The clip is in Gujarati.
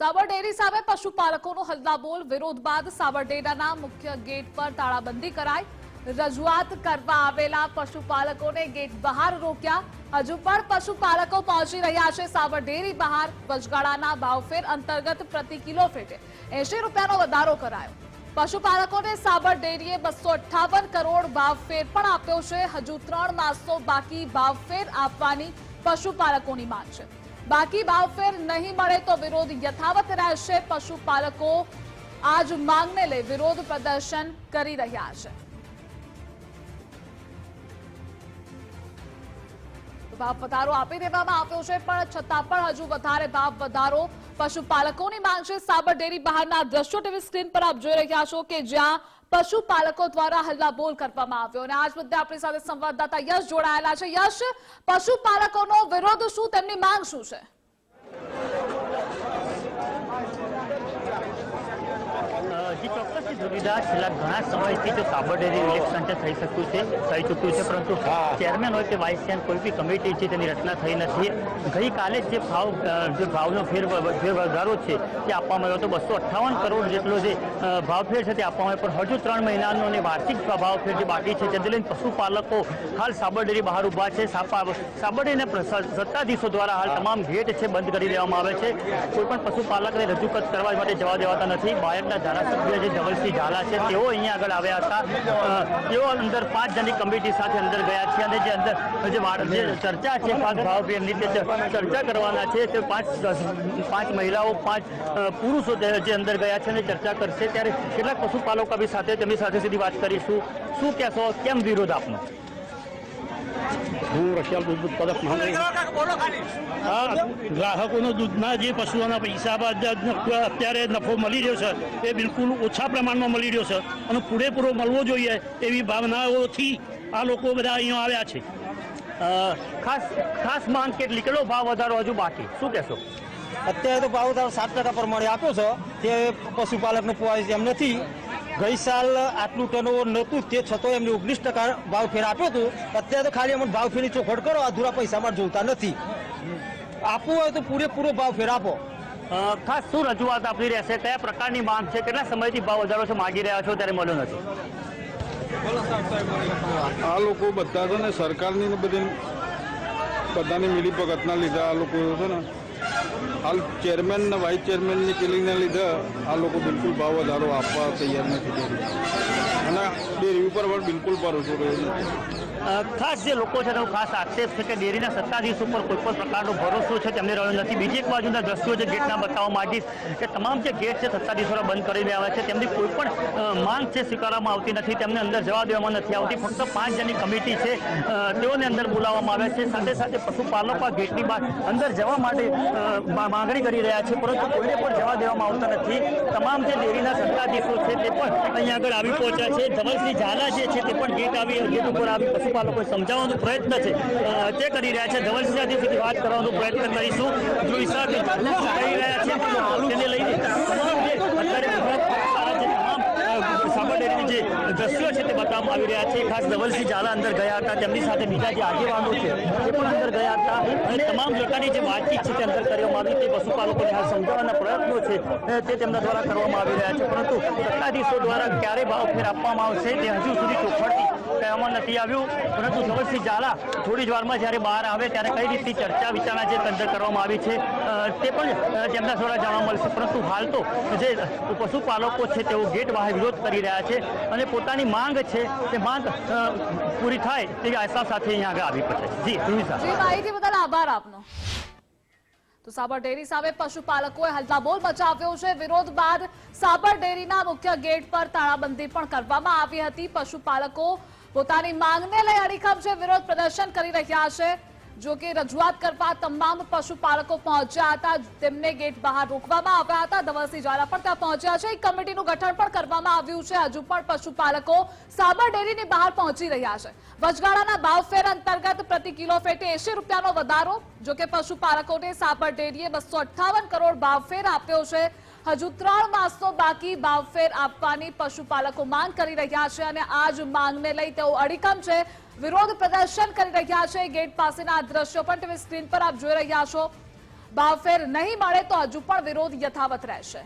સાબર ડેરી સામે પશુપાલકોનો હલ્લાબોલ. વિરોધ બાદ સાબર ડેરાના મુખ્ય ગેટ પર તાળાબંધી કરાઈ. રજૂઆત કરવા આવેલા પશુપાલકોને ગેટ બહાર રોક્યા. હજુ પણ પશુપાલકો પહોંચી રહ્યા છે સાબર ડેરી બહાર. વચગાળાના ભાવફેર અંતર્ગત પ્રતિ કિલો ફેટે. એસી રૂપિયાનો વધારો કરાયો. પશુપાલકોને સાબર ડેરીએ બસો અઠ્ઠાવન કરોડ ભાવફેર પણ આપ્યો છે. હજુ ત્રણ માસનો બાકી ભાવફેર આપવાની પશુપાલકોની માંગ છે. બાકી ભાવફેર નહીં મળે તો વિરોધ યથાવત રહેશે. પશુપાલકો આજ માંગને લઈ વિરોધ પ્રદર્શન કરી રહ્યા છે. ભાવ વધારો આપી દેવામાં આવ્યો છે, પણ છતાં પણ હજુ વધારે ભાવ વધારો. પશુપાલકોની માંગ છે. સાબર ડેરી બહારના દ્રશ્યો ટીવી સ્ક્રીન પર આપ જોઈ રહ્યા છો કે જ્યાં પશુપાલકો દ્વારા હલ્લાબોલ કરવામાં આવ્યો. અને આજ મુદ્દે આપણી સાથે સંવાદદાતા યશ જોડાયેલા છે. યશ, પશુપાલકોનો વિરોધ શું? તેમની માંગ શું છે? જે ચોક્કસની સુવિધા છેલ્લા ઘણા સમયથી જો સાબર ડેરી ઇલેક્શન છે થઈ શકતું છે થઈ ચૂક્યું છે પરંતુ ચેરમેન હોય કે વાઇસ ચેરમેન કોઈ બી કમિટી છે તેની રચના થઈ નથી. ગઈકાલે જ જે ભાવ જે ભાવનો ફેર વધારો છે તે આપવામાં આવ્યો હતો. બસો અઠ્ઠાવન કરોડ જેટલો જે ભાવફેર છે તે આપવામાં આવ્યો. પણ હજુ ત્રણ મહિનાનો અને વાર્ષિક ભાવફેર જે બાકી છે તેને લઈને પશુપાલકો હાલ સાબરડેરી બહાર ઊભા છે. સાપા- સાબર ડેરીના સત્તાધીશો દ્વારા હાલ તમામ ગેટ છે બંધ કરી દેવામાં આવે છે. કોઈ પણ પશુપાલકને રજૂઆત કરવા માટે જવા દેવાતા નથી. બાયડના ધારાસભ્ય જે ધવલસિંહ ઝાલા છે, તેઓ અહીંયા આગળ આવ્યા હતા. તેઓ અંદર પાંચ જણની કમિટી સાથે અંદર ગયા છે અને જે અંદર જે જે ચર્ચા છે, પાંચ ભાવફેરની તે ચર્ચા કરવાના છે, તે પાંચ પાંચ મહિલાઓ, પાંચ પુરુષો જે અંદર ગયા છે અને ચર્ચા કરશે. ત્યારે કેટલાક પશુપાલકો બી સાથે તેમની સાથે સીધી વાત કરીશું. શું કહેશો? કેમ વિરોધ આપનો? હું રશિયાલ દૂધ ઉત્પાદક હા ગ્રાહકોનો દૂધના જે પશુઓના પૈસા બાદ અત્યારે નફો મળી રહ્યો છે એ બિલકુલ ઓછા પ્રમાણમાં મળી રહ્યો છે અને પૂરેપૂરો મળવો જોઈએ એવી ભાવનાઓથી આ લોકો બધા અહીંયા આવ્યા છે. ખાસ ખાસ માંગ કેટલી? કેટલો ભાવ વધારો હજુ બાકી? શું કહેશો? અત્યારે તો ભાવ વધારો સાત ટકા પ્રમાણે આપ્યો છે. તે પશુપાલકને પોવાય છે એમ નથી. ગઈ સાલ આટલું ટર્નઓવર નહોતું તે છતાં એમને ઓગણીસ ટકા ભાવ ફેર આપ્યો હતો. અત્યારે તો ખાલી અમને ભાવ ફેરની ચોખવટ કરો અધૂરા પૈસા માટે જોતા નથી. આપવું હોય તો પૂરેપૂરો ભાવ ફેર આપો. ખાસ શું રજૂઆત આપણી રહેશે કયા પ્રકારની માંગ છે? કેટલા સમયથી ભાવ વધારો છે માગી રહ્યા છો ત્યારે મળ્યો નથી. આ લોકો બધા છે ને સરકારની ને બધી બધાની મિલીભગતના લીધે આ લોકો છે ને હાલ ચેરમેન ને વાઇસ ચેરમેનની પેલીને લીધે આ લોકો બિલકુલ ભાવ વધારો આપવા તૈયાર નથી અને ડેરી ઉપર પણ બિલકુલ ભરોસો રહ્યો ખાસ જે લોકો છે તેનો ખાસ આક્ષેપ છે કે ડેરીના સત્તાધીશ ઉપર કોઈ પણ પ્રકારનો ભરોસો છે તેમને રહ્યો નથી. બીજી એક બાજુના દ્રશ્યો જે ગેટના બતાવવા માંગીશ કે તમામ જે ગેટ છે સત્તાધીશોને બંધ કરી દેવામાં છે. તેમની કોઈ પણ માંગ છે સ્વીકારવામાં આવતી નથી. તેમને અંદર જવા દેવામાં નથી આવતી. ફક્ત પાંચ જણની કમિટી છે. તેઓને અંદર બોલાવવામાં આવે છે. સાથે સાથે પશુપાલકો ગેટની બહાર અંદર જવા માટે માંગણી કરી રહ્યા છે. પરંતુ કોઈને પણ જવા દેવામાં આવતા નથી. તમામ જે ડેરીના સત્તાધીશો છે તે પણ અહીંયા આગળ આવી પહોંચ્યા છે. ધવલસિંહ ઝાલા જે છે તે પણ ગેટ આવી ઉપર આવી પશુપાલકો સમજાવવાનો પ્રયત્ન છે. તે કરી રહ્યા છે ધવલસિંહ સાથે વાત કરવાનો પ્રયત્ન કરીશું. જો હિસાબે કરી રહ્યા છે, તેને લઈને તમામ જે અત્યારે ગુજરાત જે તમામ અ, સાબર ડેરીની જે દ્રશ્યો છે તે બતાવવામાં આવી રહ્યા છે. ખાસ ધવલસિંહ ઝાલા અંદર ગયા હતા. તેમની સાથે બીજા જે આગેવાનો છે તે પણ અંદર ગયા હતા. અને તમામ પ્રકારની જે વાતચીત છે તે અંદર કરવામાં આવી. તે પશુપાલકોને હાલ સમજાવવાના પ્રયત્નો છે તે તેમના દ્વારા કરવામાં આવી રહ્યા છે. પરંતુ સત્તાધીશો દ્વારા ક્યારે ભાવ ફેર આપવામાં આવશે, તે હજુ સુધી ચોખવટથી કહેવામાં નથી આવ્યું. પરંતુ ધવલસિંહ ઝાલા થોડી જ વારમાં જ્યારે બહાર આવે ત્યારે કઈ રીતની ચર્ચા વિચારણા જે તંત્ર કરવામાં આવી છે તે પણ તેમના દ્વારા જાણવા મળશે. પરંતુ હાલ તો જે પશુપાલકો છે તેઓ ગેટ બહાર વિરોધ કરી રહ્યા છે અને પોતાની માંગ છે, તે માંગ પૂરી થાય તેવી આશા સાથે અહીંયા આગળ આવી પડશે જી સુમિત માહિતી બદલ આભાર આપનો. તો સાબર ડેરી સામે પશુપાલકોએ હલ્લાબોલ મચાવ્યો છે. વિરોધ બાદ સાબર ડેરીના મુખ્ય ગેટ પર તાળાબંધી પણ કરવામાં આવી હતી. પશુપાલકો પોતાની માંગને લઈ અડીખમ છે વિરોધ પ્રદર્શન કરી રહ્યા છે. જો કે રજૂઆત કરવા તમામ પશુપાલકો પહોંચ્યા હતા, તેમને ગેટ બહાર રોકવામાં આવ્યા હતા. ધવલસિંહ ઝાલા પણ ત્યાં પહોંચ્યા છે. એક કમિટીનું ગઠન પણ કરવામાં આવ્યું છે. હજુ પણ પશુપાલકો સાબર ડેરીની બહાર પહોંચી રહ્યા છે. વચગાળાના ભાવફેર અંતર્ગત પ્રતિ કિલો ફેટે એસી રૂપિયાનો વધારો, જો કે પશુપાલકોને સાબર ડેરીએ બસો કરોડ ભાવફેર આપ્યો છે. હજુ ત્રણ માસનો બાકી ભાવફેર આપવાની પશુપાલકો માંગ કરી રહ્યા છે અને આ જ માંગને લઈ તેઓ અડીકમ છે. વિરોધ પ્રદર્શન કરી રહ્યા છે. ગેટ પાસેના દ્રશ્યો પણ ટીવી સ્ક્રીન પર આપ જોઈ રહ્યા છો. ભાવફેર નહીં મળે તો હજુ પણ વિરોધ યથાવત રહેશે.